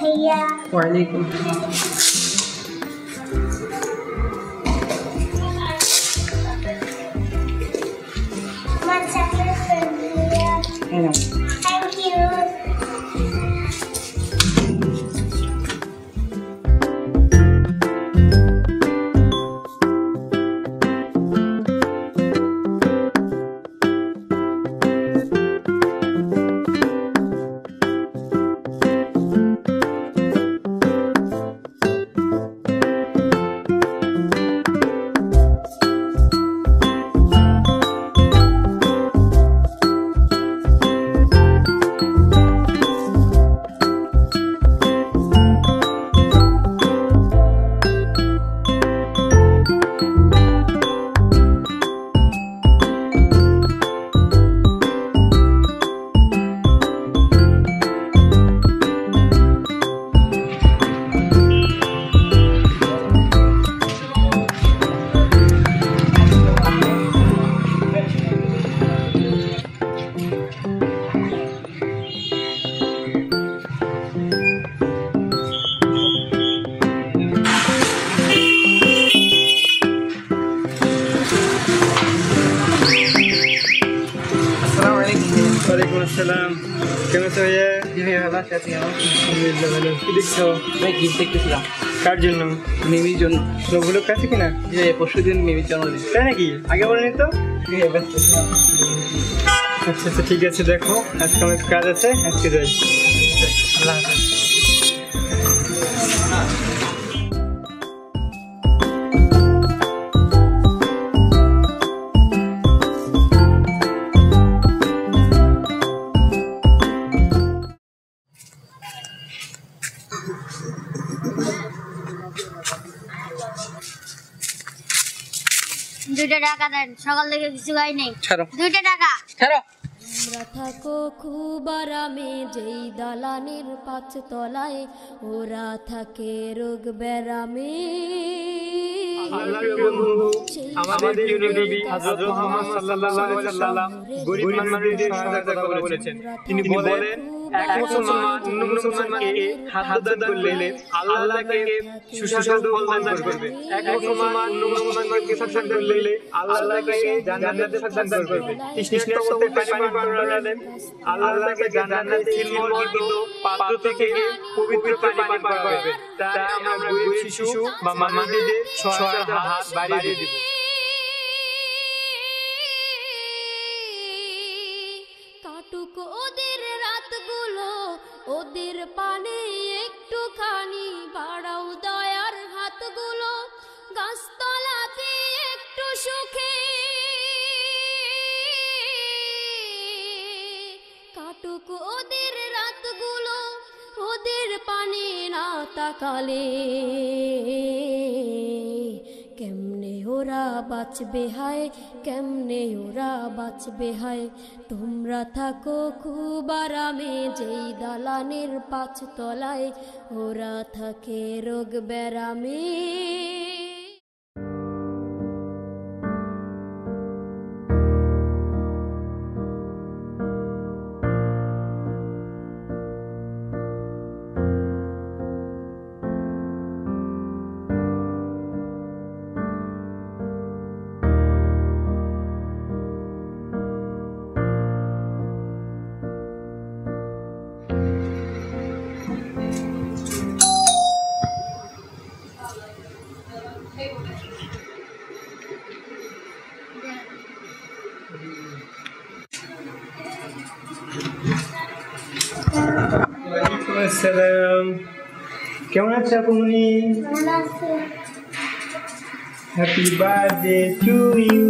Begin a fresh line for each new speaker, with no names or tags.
可以呀
玩
那个
আসসালাম
কেমন আছো ভাইয়া
জি ভাই ভালো আছি আপনি
আলহামদুলিল্লাহ ভালো কি দেখছ?
ভাই গিফট দেখতেছিলাম।
কার জন্য?
মিমির জন্য।
লোকগুলো কাছে কিনা?
জি ভাই পরশু দিন মিমির জন্মদিন।
তাই নাকি? আগে বলেনি তো। আচ্ছা আচ্ছা ঠিক আছে দেখো। আজকে অনেক কাজ আছে আজকে যাই।
আল্লাহ হাফেজ।
দুইটা টাকা দেন সকাল থেকে কিছু খাই নেই।
ছাড়ো।
দুইটা টাকা।
ছাড়ো।
তোমরা থাকো খুব আরামে যেই দালানের পাঁচ তলায় ওরা থাকে রোগ ব্যারামে।
আমাদের নবী হযরত মুহাম্মদ সাল্লাল্লাহু আলাইহি সাল্লাম গরিব মানুষদের সহায়তা কথা বলেছেন তিনি বলেন এক মুসলমান অন্য মুসলমানকে হাত দান করলে আল্লাহ তাকে সুস্বাদু ফল দান করবে। এক মুসলমান অন্য মুসলমানকে শাসন করলে আল্লাহ তাকে জান্নাতে শাসন করবে। তৃষ্ণার্ত অবস্থায় পানি পান করালেন আল্লাহ তাকে জান্নাতে নির্মলকৃত পাত্র থেকে পবিত্র পানি পান করাবে। তাই আমরা গরিব শিশু বা মামাদের সহায়তা দেব
কাটুক ওদের রাতগুলো, ওদের পানে একটুখানি বাড়াও দয়ার হাতগুলো, গাছতলাতে একটু সুখে কাটুক ওদের রাতগুলো, ওদের পানে না তাকালে। কেমনে ওরা বাঁচবে হায়? কেমনে ওরা বাঁচবে হায়? তোমরা থাকো খুব আরামে যেই দালানের পাঁচ তলায় ওরা থাকে রোগ ব্যারামে।
ওয়ালাইকুম আসসালাম কেমন আছো আপনি
ভালো আছে।
Happy birthday to you